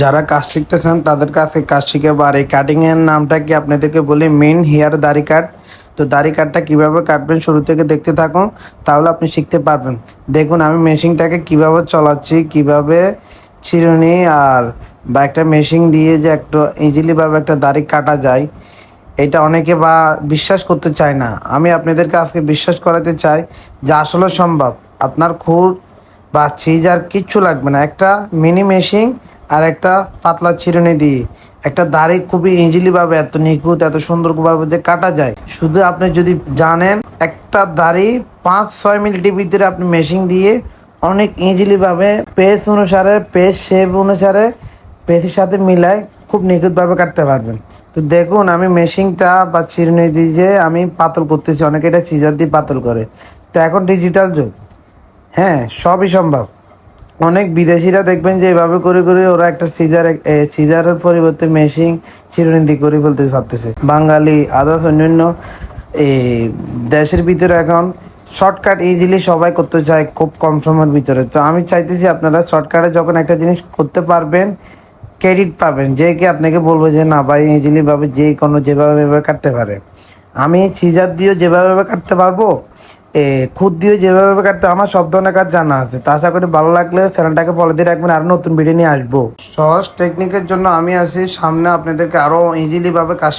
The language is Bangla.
যারা কাজ শিখতেছেন, তাদের কাছে কাজ শিখে আর এই কাটিং এর নামটা কি আপনাদেরকে বলি? মেন হেয়ার দাড়ি কাট। তো দাড়ি কাটটা কীভাবে কাটবেন শুরু থেকে দেখতে থাকুন, তাহলে আপনি শিখতে পারবেন। দেখুন, আমি মেশিনটাকে কীভাবে চলাচ্ছি, কীভাবে চিরুনি আর বা একটা মেশিন দিয়ে যে একটা ইজিলিভাবে একটা দাড়ি কাটা যায়, এটা অনেকে বা বিশ্বাস করতে চায় না। আমি আপনাদেরকে আজকে বিশ্বাস করাতে চাই যে আসলে সম্ভব। আপনার খুর বা চিজার কিচ্ছু লাগবে না। একটা মিনি মেশিন আর একটা পাতলা চিরুনি দিয়ে। একটা দাড়ি খুবই ইজিলি ভাবে এত নিখুঁত, এত সুন্দর ভাবে যে কাটা যায়। শুধু আপনি যদি জানেন, একটা দাড়ি পাঁচ, ছয় মিনিটের ভিতরে আপনি মেশিন দিয়ে অনেক ইজিলি ভাবে পেস অনুসারে পেস শেপ অনুসারে পেসের সাথে মিলায় খুব নিখুঁতভাবে কাটতে পারবেন। তো দেখুন, আমি মেশিনটা বা চিরুনি দিয়ে আমি পাতল করতেছি, অনেকে এটা সিজার দিয়ে পাতল করে। তো এখন ডিজিটাল যুগ। হ্যাঁ সবই সম্ভব। অনেক বিদেশিরা দেখবেন যে এভাবে করে করে ওরা একটা সিজার সিজারের পরিবর্তে মেশিন চিরুনি দিয়ে করে ফেলতে পারতেছে। বাঙালি আদার্স অন্যান্য এই দেশের ভিতরে এখন শর্টকাট ইজিলি সবাই করতে চায় খুব কম সময়ের ভিতরে। তো আমি চাইতেছি আপনারা শর্টকাটে যখন একটা জিনিস করতে পারবেন ক্রেডিট পাবেন। যে কি আপনাকে বলব যে, না ভাই ইজিলি ভাবে যে কোনো যেভাবে কাটতে পারে। আমি সিজার দিয়েও যেভাবে কাটতে পারব এ, খুদ দিয়ে যেভাবে কাটতে আমার সব ধরনের কাজ জানা আছে। তা আশা করি ভালো লাগলে চ্যানেলটাকে বলে দিয়ে রাখবেন, আর নতুন ভিডিও নিয়ে আসব। সহজ টেকনিকের জন্য আমি আছি, সামনে আপনাদেরকে আরও ইজিলি ভাবে কাজ